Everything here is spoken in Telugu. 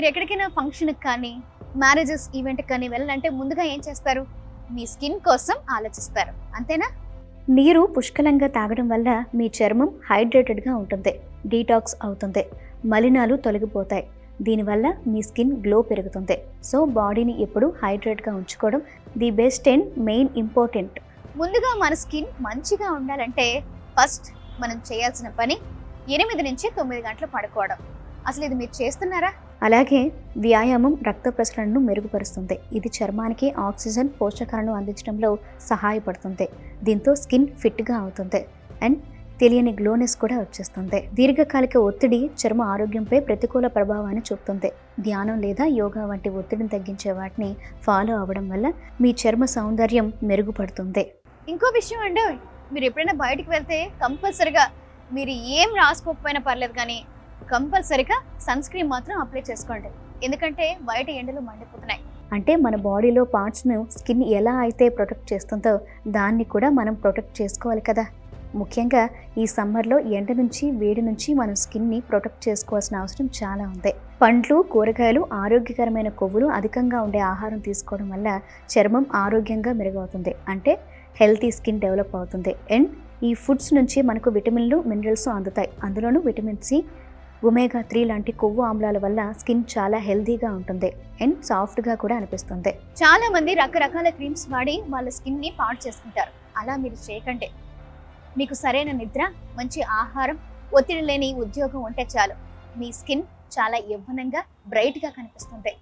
మీరు ఎక్కడికైనా ఫంక్షన్కి కానీ మ్యారేజెస్ ఈవెంట్కి కానీ వెళ్ళాలంటే ముందుగా ఏం చేస్తారు? మీ స్కిన్ కోసం ఆలోచిస్తారు. అంతేనా? నీరు పుష్కలంగా తాగడం వల్ల మీ చర్మం హైడ్రేటెడ్గా ఉంటుంది డీటాక్స్ అవుతుంది మలినాలు తొలగిపోతాయి. దీనివల్ల మీ స్కిన్ గ్లో పెరుగుతుంది. సో బాడీని ఎప్పుడు హైడ్రేట్గా ఉంచుకోవడం the best and main important ముందుగా మన స్కిన్ మంచిగా ఉండాలంటే ఫస్ట్ మనం చేయాల్సిన పని ఎనిమిది నుంచి తొమ్మిది గంటలు పడుకోవడం. అసలు ఇది మీరు చేస్తున్నారా? అలాగే వ్యాయామం రక్త ప్రసరణను మెరుగుపరుస్తుంది. ఇది చర్మానికి ఆక్సిజన్ పోషకాలను అందించడంలో సహాయపడుతుంది. దీంతో స్కిన్ ఫిట్గా అవుతుంది. అండ్ తెలియని గ్లోనెస్ కూడా వచ్చేస్తుంది. దీర్ఘకాలిక ఒత్తిడి చర్మ ఆరోగ్యంపై ప్రతికూల ప్రభావాన్ని చూపుతుంది. ధ్యానం లేదా యోగా వంటి ఒత్తిడిని తగ్గించే వాటిని ఫాలో అవ్వడం వల్ల మీ చర్మ సౌందర్యం మెరుగుపడుతుంది. ఇంకో విషయం అండి. మీరు ఎప్పుడైనా బయటికి వెళ్తే కంపల్సరిగా మీరు ఏం రాసుకోకపోయినా పర్లేదు కానీ కంపల్సరిగా సన్ స్క్రీన్ మాత్రం అప్లై చేసుకోండి. ఎందుకంటే బయట ఎండలు మండిపోతున్నాయి. అంటే మన బాడీలో పార్ట్స్ను స్కిన్ ఎలా అయితే ప్రొటెక్ట్ చేస్తుందో దాన్ని కూడా మనం ప్రొటెక్ట్ చేసుకోవాలి కదా. ముఖ్యంగా ఈ సమ్మర్లో ఎండ నుంచి వేడి నుంచి మనం స్కిన్ని ప్రొటెక్ట్ చేసుకోవాల్సిన అవసరం చాలా ఉంది. పండ్లు కూరగాయలు ఆరోగ్యకరమైన కొవ్వులు అధికంగా ఉండే ఆహారం తీసుకోవడం వల్ల చర్మం ఆరోగ్యంగా మెరుగవుతుంది. అంటే హెల్తీ స్కిన్ డెవలప్ అవుతుంది. అండ్ ఈ ఫుడ్స్ నుంచి మనకు విటమిన్లు మినరల్స్ అందుతాయి. అందులోనూ విటమిన్ సి ఒమేగా త్రీ లాంటి కొవ్వు ఆమ్లాల వల్ల స్కిన్ చాలా హెల్దీగా ఉంటుంది. అండ్ సాఫ్ట్గా కూడా అనిపిస్తుంది. చాలా మంది రకరకాల క్రీమ్స్ వాడి వాళ్ళ స్కిన్ని పాడు చేసుకుంటారు. అలా మీరు చేయకండి. మీకు సరైన నిద్ర మంచి ఆహారం ఒత్తిడి లేని ఉద్యోగం ఉంటే చాలు. మీ స్కిన్ చాలా యవ్వనంగా బ్రైట్గా కనిపిస్తుంది.